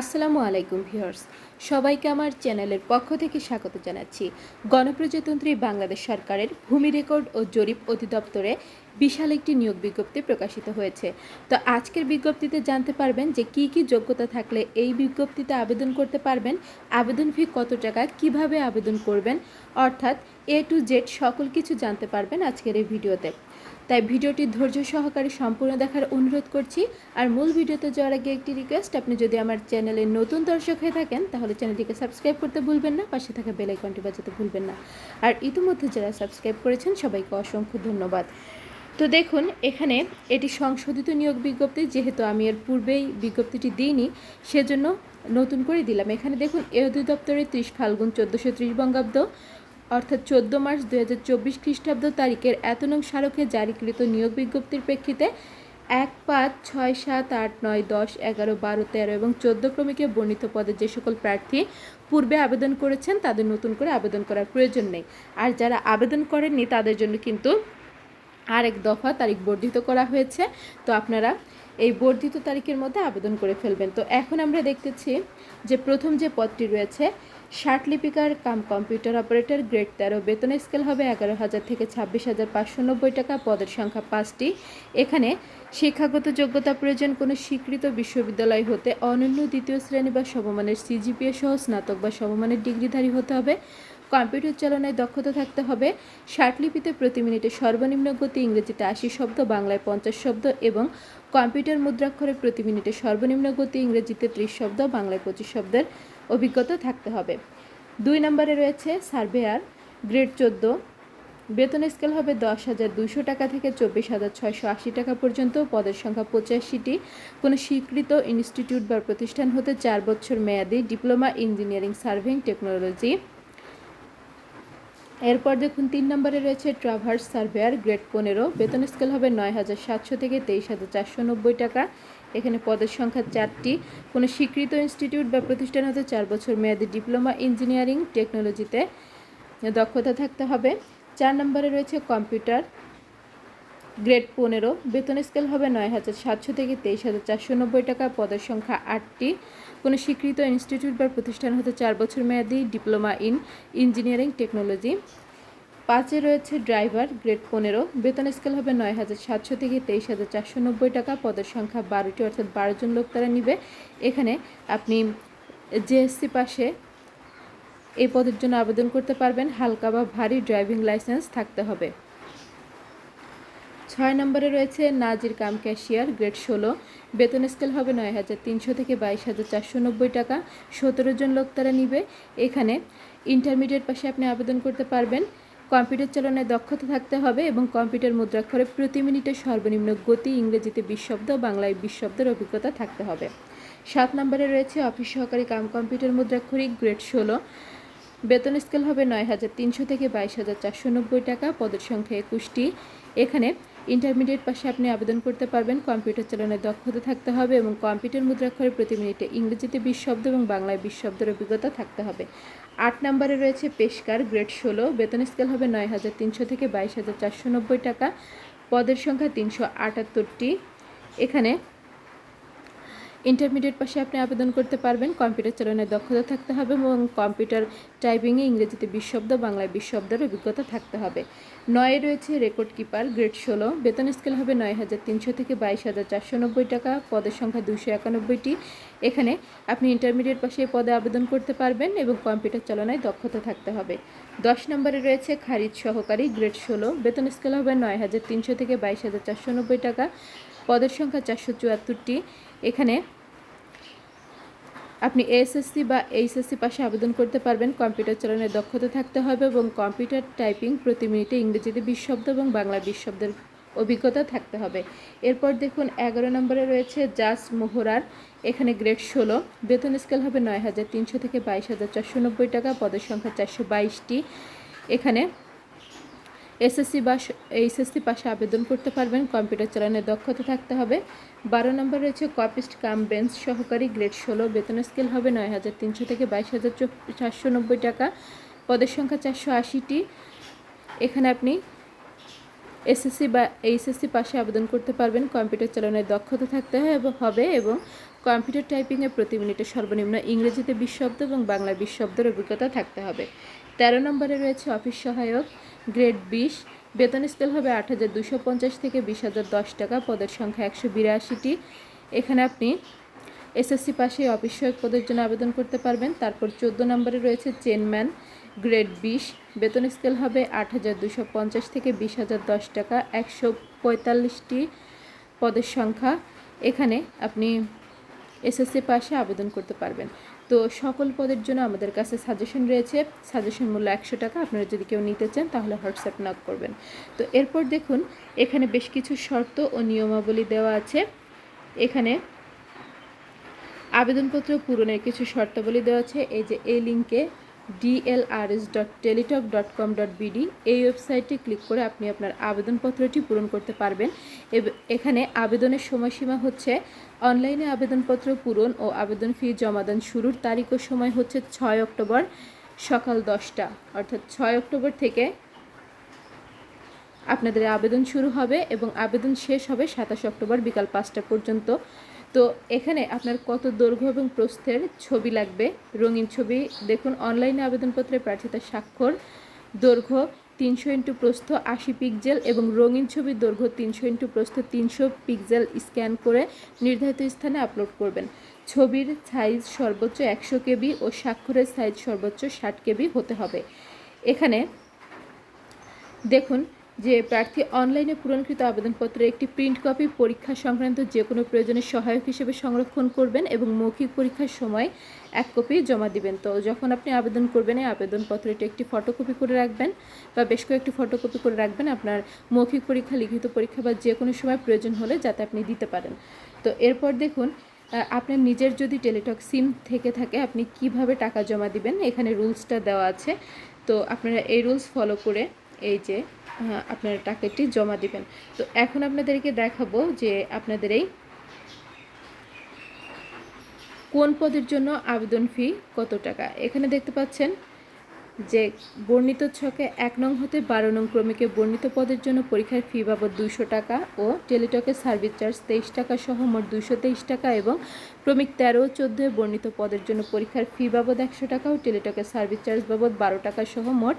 আসসালামু আলাইকুম ভিউয়ার্স। সবাইকে আমার চ্যানেলের পক্ষ থেকে স্বাগত জানাচ্ছি। গণপ্রজাতন্ত্রী বাংলাদেশ সরকারের ভূমি রেকর্ড ও জরিপ অধিদপ্তরে বিশাল একটি নিয়োগ বিজ্ঞপ্তি প্রকাশিত হয়েছে। তো আজকের বিজ্ঞপ্তিতে জানতে পারবেন যে কি কি যোগ্যতা থাকলে এই বিজ্ঞপ্তিতে আবেদন করতে পারবেন, আবেদন ফি কত টাকা, কীভাবে আবেদন করবেন, অর্থাৎ এ টু জেড সকল কিছু জানতে পারবেন আজকের এই ভিডিওতে। তাই ভিডিওটি ধৈর্য সহকারে সম্পূর্ণ দেখার অনুরোধ করছি। আর মূল ভিডিওতে যাওয়ার আগে একটি রিকোয়েস্ট আপনি যদি আমার চ্যানেলে নতুন দর্শক হয়ে থাকেন, তাহলে চ্যানেলটিকে সাবস্ক্রাইব করতে ভুলবেন না, পাশে থাকা বেল আইকনটি বাজাতে ভুলবেন না। আর ইতিমধ্যে যারা সাবস্ক্রাইব করেছেন, সবাইকে অসংখ্য ধন্যবাদ। তো দেখুন, এখানে এটি সংশোধিত নিয়োগ বিজ্ঞপ্তি, যেহেতু আমি এর পূর্বেই বিজ্ঞপ্তিটি দিইনি, সেজন্য নতুন করে দিলাম। এখানে দেখুন, এ অধিদপ্তরে ত্রিশ ফাল্গুন চোদ্দোশো ত্রিশ বঙ্গাব্দ অর্থাৎ চোদ্দ মার্চ দু হাজার চব্বিশ খ্রিস্টাব্দ তারিখের এত নং স্মারকে জারিকৃত নিয়োগ বিজ্ঞপ্তির প্রেক্ষিতে এক পাঁচ ছয় সাত আট নয় দশ এগারো বারো তেরো এবং চোদ্দ ক্রমিকে বর্ণিত পদে যে সকল প্রার্থী পূর্বে আবেদন করেছেন, তাদের নতুন করে আবেদন করার প্রয়োজন নেই। আর যারা আবেদন করেননি, তাদের জন্য কিন্তু আরেক দফা তারিখ বর্ধিত করা হয়েছে। তো আপনারা এই বর্ধিত তারিখের মধ্যে আবেদন করে ফেলবেন। তো এখন আমরা দেখতেছি যে প্রথম যে পদটি রয়েছে, ষাট লিপিকার কাম কম্পিউটার অপারেটর, গ্রেড তেরো, বেতন স্কেল হবে এগারো হাজার থেকে ছাব্বিশ হাজার পাঁচশো নব্বই টাকা, পদের সংখ্যা পাঁচটি। এখানে শিক্ষাগত যোগ্যতা প্রয়োজন কোনো স্বীকৃত বিশ্ববিদ্যালয় হতে অনন্য দ্বিতীয় শ্রেণি বা সমমানের সিজিপিএ সহ স্নাতক বা সমমানের ডিগ্রিধারী হতে হবে। কম্পিউটার চালনায় দক্ষতা থাকতে হবে। ষাট লিপিতে প্রতি মিনিটে সর্বনিম্ন গতি ইংরেজিতে আশি শব্দ, বাংলায় পঞ্চাশ শব্দ এবং কম্পিউটার মুদ্রাক্ষরে প্রতি মিনিটে সর্বনিম্ন গতি ইংরেজিতে ত্রিশ শব্দ, বাংলায় পঁচিশ শব্দের অভিজ্ঞতা থাকতে হবে। দুই নম্বরে রয়েছে সার্ভেয়ার, গ্রেড চোদ্দ। বেতন স্কেল হবে দশ হাজার দুইশো টাকা থেকে চব্বিশ হাজার ছয়শো আশি টাকা পর্যন্ত। পদের সংখ্যা পঁচাশিটি। কোনো স্বীকৃত ইনস্টিটিউট বা প্রতিষ্ঠান হতে চার বছর মেয়াদি ডিপ্লোমা ইঞ্জিনিয়ারিং সার্ভিং টেকনোলজি এরপর দেখুন, তিন নম্বরে রয়েছে ট্রাভার্স সার্ভেয়ার, গ্রেড পনেরো। বেতন স্কেল হবে নয় হাজার সাতশো থেকে তেইশ হাজার চারশো নব্বই টাকা। এখানে পদের সংখ্যা চারটি। কোনো স্বীকৃত ইনস্টিটিউট বা প্রতিষ্ঠান হতে চার বছর মেয়াদি ডিপ্লোমা ইঞ্জিনিয়ারিং টেকনোলজিতে দক্ষতা থাকতে হবে। চার নম্বরে রয়েছে কম্পিউটার, গ্রেড পনেরো। বেতন স্কেল হবে নয় হাজার সাতশো থেকে তেইশ হাজার চারশো নব্বই টাকা। পদের সংখ্যা আটটি। কোনো স্বীকৃত ইনস্টিটিউট বা প্রতিষ্ঠান হতে চার বছর মেয়াদি ডিপ্লোমা ইন ইঞ্জিনিয়ারিং টেকনোলজি। পাঁচে রয়েছে ড্রাইভার, গ্রেড পনেরো। বেতন স্কেল হবে নয় হাজার সাতশো থেকে তেইশ হাজার চারশো নব্বই টাকা। পদের সংখ্যা বারোটি, অর্থাৎ বারো জন লোক তারা নিবে। এখানে আপনি জেএসসি পাশে এই পদের জন্য আবেদন করতে পারবেন। হালকা বা ভারী ড্রাইভিং লাইসেন্স থাকতে হবে। ছয় নম্বরে রয়েছে নাজির কাম ক্যাশিয়ার, গ্রেড ষোলো। বেতন স্কেল হবে নয় হাজার তিনশো থেকে বাইশ হাজার চারশো নব্বই টাকা। সতেরো জন লোক তারা নিবে। এখানে ইন্টারমিডিয়েট পাশে আপনি আবেদন করতে পারবেন। কম্পিউটার চালনায় দক্ষতা থাকতে হবে এবং কম্পিউটার মুদ্রাক্ষরে প্রতি মিনিটে সর্বনিম্ন গতি, ইংরেজিতে বিশ শব্দ বাংলায় বিশ শব্দের অভিজ্ঞতা থাকতে হবে। সাত নম্বরে রয়েছে অফিস সহকারী কাম কম্পিউটার মুদ্রাক্ষরিক গ্রেড ষোলো। বেতন স্কেল হবে নয় হাজার তিনশো থেকে বাইশ হাজার চারশো নব্বই টাকা। পদের সংখ্যা একুশটি। এখানে ইন্টারমিডিয়েট পাশে আপনি আবেদন করতে পারবেন। কম্পিউটার চালানোর দক্ষতা থাকতে হবে এবং কম্পিউটার মুদ্রাক্ষরে প্রতি মিনিটে ইংরেজিতে বিশ শব্দ এবং বাংলায় বিশ শব্দের অভিজ্ঞতা থাকতে হবে। আট নম্বরে রয়েছে পেশকার, গ্রেড ষোলো। বেতন স্কেল হবে নয় হাজার তিনশো থেকে বাইশ হাজার চারশো নব্বই টাকা। পদের সংখ্যা তিনশো আটাত্তরটি। এখানে ইন্টারমিডিয়েট পাশে আপনি আবেদন করতে পারবেন। কম্পিউটার চালানোর দক্ষতা থাকতে হবে এবং কম্পিউটার টাইপিংয়ে ইংরেজিতে বিশ শব্দ বাংলায় বিশ শব্দের অভিজ্ঞতা থাকতে হবে। নয়ে রয়েছে রেকর্ড কিপার, গ্রেড ষোলো। বেতন স্কেল হবে নয় হাজার তিনশো থেকে বাইশ হাজার চারশো নব্বই টাকা। পদের সংখ্যা দুশো একানব্বইটি। এখানে আপনি ইন্টারমিডিয়েট পাশে পদে আবেদন করতে পারবেন এবং কম্পিউটার চালনায় দক্ষতা থাকতে হবে। দশ নম্বরে রয়েছে খারিজ সহকারী, গ্রেড ষোলো। বেতন স্কেল হবে নয় হাজার তিনশো থেকে বাইশ হাজার চারশো নব্বই টাকা। পদের সংখ্যা চারশো চুয়াত্তরটি। এখানে আপনি এসএসসি বা এইচএসসি পাশে আবেদন করতে পারবেন। কম্পিউটার চালানোর দক্ষতা থাকতে হবে এবং কম্পিউটার টাইপিং প্রতি মিনিটে ইংরেজিতে বিশ শব্দ এবং বাংলা বিশ শব্দের অভিজ্ঞতা থাকতে হবে। এরপর দেখুন, এগারো নম্বরে রয়েছে জাস মোহরার। এখানে গ্রেড ষোলো। বেতন স্কেল হবে নয় হাজার তিনশো থেকে বাইশ হাজার চারশো নব্বই টাকা। পদের সংখ্যা চারশো বাইশটি। এখানে এসএসসি বা এইচএসসি পাশে আবেদন করতে পারবেন, কম্পিউটার চালানোর দক্ষতা থাকতে হবে। বারো নম্বর রয়েছে কপিস্ট কাম বেঞ্চ সহকারী গ্রেড ষোলো, বেতন স্কেল হবে নয় হাজার তিনশো থেকে বাইশ হাজার চারশো নব্বই টাকা। পদের সংখ্যা চারশো আশিটি। এখানে আপনি এসএসসি বা এইচএসসি পাশে আবেদন করতে পারবেন, কম্পিউটার চালানোর দক্ষতা থাকতে হবে এবং কম্পিউটার টাইপিংয়ে প্রতি মিনিটে সর্বনিম্ন ইংরেজিতে বিশ শব্দ এবং বাংলা বিশ শব্দের অভিজ্ঞতা থাকতে হবে। তেরো নম্বরে রয়েছে অফিস সহায়ক। গ্রেড বিশ। বেতন স্কেল হবে আট হাজার দুশো পঞ্চাশ থেকে বিশ হাজার দশ টাকা। পদের সংখ্যা একশো বিরাশিটি। এখানে আপনি এসএসসি পাশে অফিস পদের জন্য আবেদন করতে পারবেন। তারপর চোদ্দ নম্বরে রয়েছে চেনম্যান গ্রেড বিশ। বেতন স্কেল হবে আট হাজার দুশো পঞ্চাশ থেকে বিশ হাজার দশ টাকা। একশো পঁয়তাল্লিশটি পদের সংখ্যা। এখানে আপনি এসএসসি পাশে আবেদন করতে পারবেন। তো সকল পদের জন্য আমাদের কাছে সাজেশন রয়েছে। সাজেশন মূল্য একশো টাকা। আপনারা যদি কেউ নিতে চান, তাহলে হোয়াটসঅ্যাপ নক করবেন। তো এরপর দেখুন, এখানে বেশ কিছু শর্ত ও নিয়মাবলী দেওয়া আছে। এখানে আবেদনপত্র পূরণের কিছু শর্তাবলী দেওয়া আছে। এই যে, এই লিঙ্কে DLRS dot Teletalk dot com dot BD এই ওয়েবসাইটে ক্লিক করে আপনি আপনার আবেদনপত্রটি পূরণ করতে পারবেন। এখানে আবেদনের সময়সীমা হচ্ছে অনলাইনে আবেদনপত্র পূরণ ও আবেদন ফি জমাদান শুরুর তারিখ ও সময় হচ্ছে ছয় অক্টোবর সকাল দশটা। অর্থাৎ ছয় অক্টোবর থেকে আপনাদের আবেদন শুরু হবে এবং আবেদন শেষ হবে সাতাশ অক্টোবর বিকাল পাঁচটা পর্যন্ত। তো এখানে আপনার কত দৈর্ঘ্য এবং প্রস্থের ছবি লাগবে? রঙিন ছবি, দেখুন, অনলাইনে আবেদনপত্রে প্রার্থিতার স্বাক্ষর, দৈর্ঘ্য তিনশো ইন্টু প্রস্থ আশি পিক্সেল এবং রঙিন ছবির দৈর্ঘ্য তিনশো ইন্টু প্রস্থ তিনশো পিক্সেল স্ক্যান করে নির্ধারিত স্থানে আপলোড করবেন। ছবির সাইজ সর্বোচ্চ একশো কেবি ও স্বাক্ষরের সাইজ সর্বোচ্চ ষাট কেবি হতে হবে। এখানে দেখুন যে প্রার্থী অনলাইনে পূরণকৃত আবেদনপত্রের একটি প্রিন্ট কপি পরীক্ষা সংক্রান্ত যে কোনো প্রয়োজনে সহায়ক হিসেবে সংরক্ষণ করবেন এবং মৌখিক পরীক্ষার সময় এক কপি জমা দিবেন। তো যখন আপনি আবেদন করবেন, এই আবেদনপত্রটি একটি ফটোকপি করে রাখবেন বা বেশ কয়েকটি ফটোকপি করে রাখবেন আপনার মৌখিক পরীক্ষা, লিখিত পরীক্ষা বা যে কোনো সময় প্রয়োজন হলে যাতে আপনি দিতে পারেন। তো এরপর দেখুন আপনার নিজের যদি টেলিটক সিম থেকে থাকে, আপনি কীভাবে টাকা জমা দিবেন? এখানে রুলসটা দেওয়া আছে। তো আপনারা এই রুলস ফলো করে এই যে আপনারা টাকাটি জমা দিবেন। তো এখন আপনাদেরকে দেখাবো যে আপনাদের এই কোন পদের জন্য আবেদন ফি কত টাকা। এখানে দেখতে পাচ্ছেন যে বর্ণিত ছকে এক নং হতে বারো নং ক্রমিকে বর্ণিত পদের জন্য পরীক্ষার ফি বাবদ দুইশো টাকা ও টেলিটকের সার্ভিস চার্জ তেইশ টাকা সহ মোট দুইশো তেইশ টাকা এবং ক্রমিক তেরো, চোদ্দোয় বর্ণিত পদের জন্য পরীক্ষার ফি বাবদ একশো টাকা ও টেলিটকের সার্ভিস চার্জ বাবদ বারো টাকা সহ মোট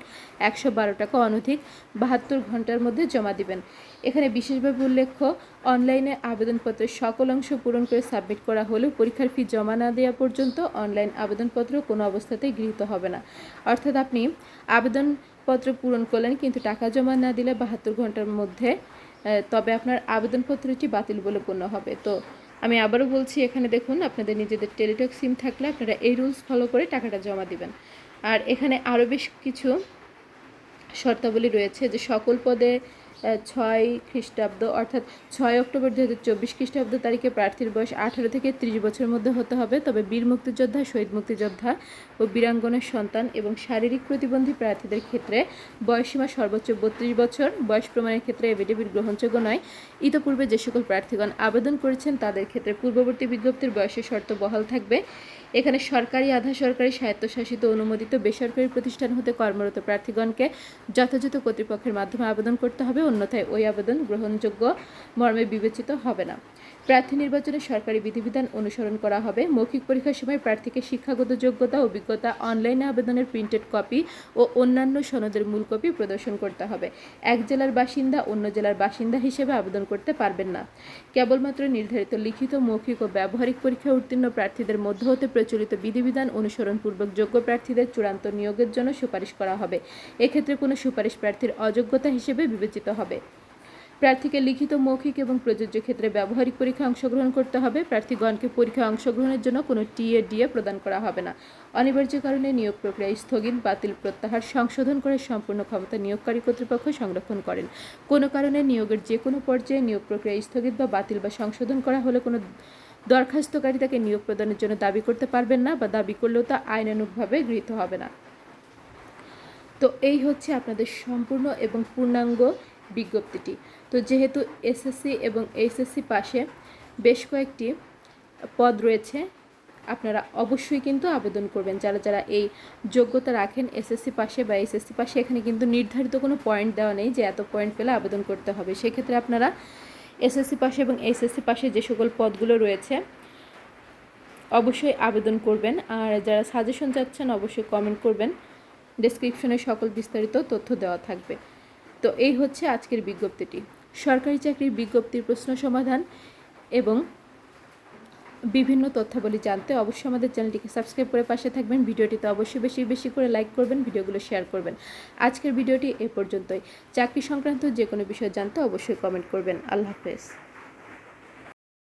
একশো বারো টাকা অনধিক বাহাত্তর ঘণ্টার মধ্যে জমা দিবেন। এখানে বিশেষভাবে উল্লেখ্য, অনলাইনে আবেদনপত্রের সকল অংশ পূরণ করে সাবমিট করা হলেও পরীক্ষার ফি জমা না দেওয়া পর্যন্ত অনলাইন আবেদনপত্র কোনো অবস্থাতেই গৃহীত হবে না। অর্থাৎ আপনি আবেদনপত্র পূরণ করলেন কিন্তু টাকা জমা না দিলে বাহাত্তর ঘণ্টার মধ্যে তবে আপনার আবেদনপত্রটি বাতিল বলে গণ্য হবে। তো আমি আবারও বলছি, এখানে দেখুন, আপনাদের নিজেদের টেলিটক সিম থাকলে আপনারা এই রুলস ফলো করে টাকাটা জমা দিবেন। আর এখানে আরও বেশ কিছু শর্তাবলী রয়েছে যে সকল পদে ছয় খ্রিস্টাব্দ, অর্থাৎ ছয় অক্টোবর দু হাজার চব্বিশ খ্রিস্টাব্দ তারিখে প্রার্থীর বয়স আঠারো থেকে ত্রিশ বছরের মধ্যে হতে হবে। তবে বীর মুক্তিযোদ্ধা, শহীদ মুক্তিযোদ্ধা ও বীরাঙ্গনের সন্তান এবং শারীরিক প্রতিবন্ধী প্রার্থীদের ক্ষেত্রে বয়সীমা সর্বোচ্চ বত্রিশ বছর। বয়স প্রমাণের ক্ষেত্রে এভিডেভিট গ্রহণযোগ্য নয়। ইতোপূর্বে যে সকল প্রার্থীগণ আবেদন করেছেন, তাদের ক্ষেত্রে পূর্ববর্তী বিজ্ঞপ্তির বয়সের শর্ত বহাল থাকবে। এখানে সরকারি, আধা সরকারি, স্বায়ত্তশাসিত অনুমোদিত বেসরকারি প্রতিষ্ঠান হতে কর্মরত প্রার্থীগণকে যথাযথ কর্তৃপক্ষের মাধ্যমে আবেদন করতে হবে। অন্যথায় ওই আবেদন গ্রহণযোগ্য মর্মে বিবেচিত হবে না। প্রার্থী নির্বাচনে সরকারি বিধিবিধান অনুসরণ করা হবে। মৌখিক পরীক্ষার সময় প্রার্থীকে শিক্ষাগত যোগ্যতা, অভিজ্ঞতা, অনলাইনে আবেদনের প্রিন্টেড কপি ও অন্যান্য সনদের মূল কপি প্রদর্শন করতে হবে। এক জেলার বাসিন্দা অন্য জেলার বাসিন্দা হিসেবে আবেদন করতে পারবেন না। কেবলমাত্র নির্ধারিত লিখিত, মৌখিক ও ব্যবহারিক পরীক্ষা উত্তীর্ণ প্রার্থীদের মধ্য হতে প্রচলিত বিধিবিধান অনুসরণপূর্বক যোগ্য প্রার্থীদের চূড়ান্ত নিয়োগের জন্য সুপারিশ করা হবে। এক্ষেত্রে কোনো সুপারিশ প্রার্থীর অযোগ্যতা হিসেবে বিবেচিত হবে। প্রার্থীকে লিখিত মৌখিক এবং প্রযোজ্য ক্ষেত্রে ব্যবহারিক পরীক্ষায় অংশগ্রহণ করতে হবে। প্রার্থীগণকে পরীক্ষায় অংশগ্রহণের জন্য কোনো টিএ ডিএ প্রদান করা হবে না। অনিবার্য কারণে নিয়োগ প্রক্রিয়া স্থগিত, বাতিল, প্রত্যাহার, সংশোধন করে সম্পূর্ণ ক্ষমতা নিয়োগকারী কর্তৃপক্ষ সংরক্ষণ করেন। কোনো কারণে নিয়োগের যে কোনো পর্যায়ে নিয়োগ প্রক্রিয়া স্থগিত বা বাতিল বা সংশোধন করা হলে কোনো দরখাস্তকারী তাকে নিয়োগ প্রদানের জন্য দাবি করতে পারবেন না বা দাবি করলেও তা আইনানুগভাবে গৃহীত হবে না। তো এই হচ্ছে আপনাদের সম্পূর্ণ এবং পূর্ণাঙ্গ বিজ্ঞপ্তিটি। তো যেহেতু এসএসসি এবং এইচএসসি পাশে বেশ কয়েকটি পদ রয়েছে, আপনারা অবশ্যই কিন্তু আবেদন করবেন। যারা যারা এই যোগ্যতা রাখেন এসএসসি পাশে বা এসএসসি পাশে, এখানে কিন্তু নির্ধারিত কোনো পয়েন্ট দেওয়া নেই যে এত পয়েন্ট পেলে আবেদন করতে হবে। সেক্ষেত্রে আপনারা এসএসসি পাশে এবং এসএসসি পাশে যে সকল পদগুলো রয়েছে, অবশ্যই আবেদন করবেন। আর যারা সাজেশন চাচ্ছেন, অবশ্যই কমেন্ট করবেন। ডেসক্রিপশনে সকল বিস্তারিত তথ্য দেওয়া থাকবে। তো এই হচ্ছে আজকের বিজ্ঞপ্তিটি। সরকারি চাকরির বিজ্ঞপ্তির প্রশ্ন সমাধান এবং বিভিন্ন তথ্যাবলী জানতে অবশ্যই আমাদের চ্যানেলটিকে সাবস্ক্রাইব করে পাশে থাকবেন। ভিডিওটিতে অবশ্যই বেশি বেশি করে লাইক করবেন, ভিডিওগুলো শেয়ার করবেন। আজকের ভিডিওটি এ পর্যন্তই। চাকরি সংক্রান্ত যে কোনো বিষয় জানতে অবশ্যই কমেন্ট করবেন। আল্লাহ হাফেজ।